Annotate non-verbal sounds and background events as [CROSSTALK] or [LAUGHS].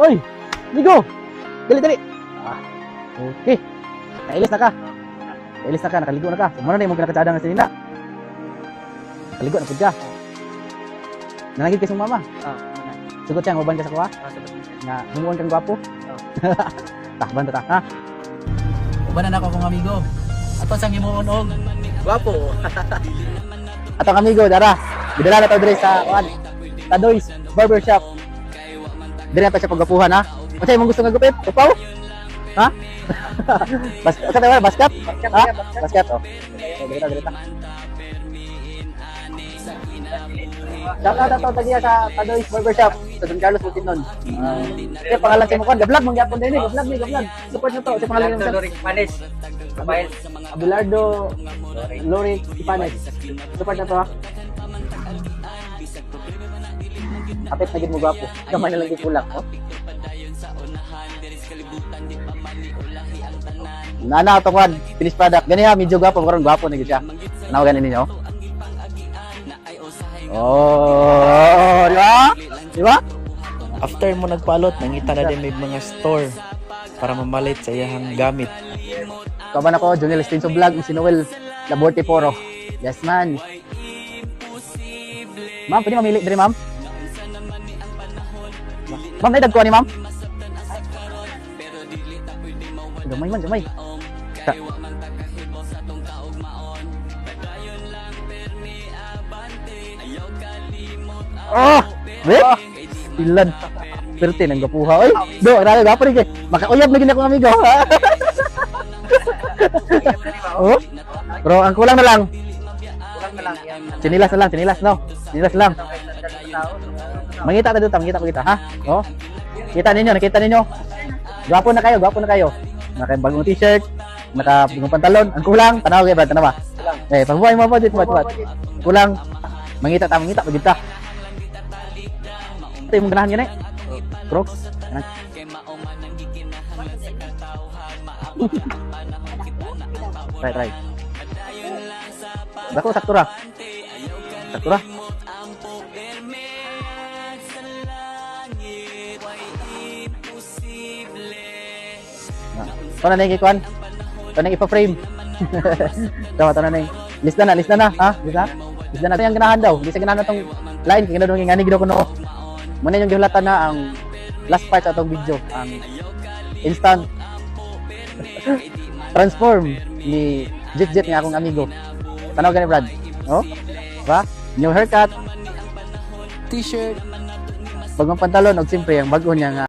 Oy! Ligo! Dali, dali! Ah, okay. Kailis na ka. Kailis na ka, nakaligo na ka. Muna na yung mga kinakatsadang na sinina. Nakaligo na pud ka. Nanagid kay mama. Ah, Sugot siya, maban ka sa kuha. Nga, humuon kang gwapo. [LAUGHS] Takban ta ta, ha? Uban na ako akong amigo. Ato sang himuon og Gwapo. [LAUGHS] atong amigo dara. Gidala na to dire sa kuan. Tadoy's Barbershop. Dire na to siya paggapuhan ha. Unsa imong gusto nga gupit? Upaw? Ha? [LAUGHS] Bas ka tayo basket? Ha? Basket oh. Dire ta dire ta. Shout out ato tagiya sa Tadoy's Barbershop sa Don Carlos Butinon. Uh, kaya pangalan sa kon, gablog mong gyapon din, gablog ni gablog. Support na to, sa pangalan sa Panis. Kabayan. Abelardo Lorik Ipanes. Support na to ha. Apit na gid mo gwapo. Gamay na lang gid kulang, oh. Nana to kwan, finish product. Gani ha, medyo gwapo karon gwapo na gid siya. Tanaw gani ninyo. Oh, di ba? Di ba? After mo nagpalot, nangita na din may mga store para mamalit sa iyang gamit. Kaban ako, Junel Stinso Vlog, si Noel Laborte Poro. Yes, man. Ma'am, pwede mamili diri, ma'am? Ma'am, naidag ko ni ma'am? Gamay man, gamay. Ta- Oh! Wait! Ilan? Perte nang gapuha. Oy, do, grabe gapo rin kay. Makauyab na akong amigo. [LAUGHS] oh? Bro, ang kulang na lang. Kulang na lang yan. Sinilas na lang, sinilas no. Sinilas lang. Mangita tayo dito, mangita kita, ha? Oh. Kita ninyo, nakita ninyo. Gwapo na kayo, gwapo na kayo. Naka bagong t-shirt, naka bagong pantalon. Ang kulang, tanaw kayo ba, tanaw ba? Eh, pagbuhay mo dito, wat wat. Kulang. Mangita ta, mangita pa kita. Ito yung ganahan yun eh. Crocs. Right, right. Dako saktura. Saktura. Ito [LAUGHS] na nang ikuan. Ito nang ipa-frame. Ito, ito na nang. Lista na, lista na. Ha? Lista? Lista na. Ito yung ganahan daw. Hindi sa ganahan itong line. Kaya ganahan yung nganig daw ko no. Muna yung gihulatan na ang last part sa itong video. Ang instant [LAUGHS] transform ni Jet Jet nga akong amigo. Tanaw gani Brad. Oh? Ba? New haircut, T-shirt, bagong pantalon, og siyempre ang bago niya nga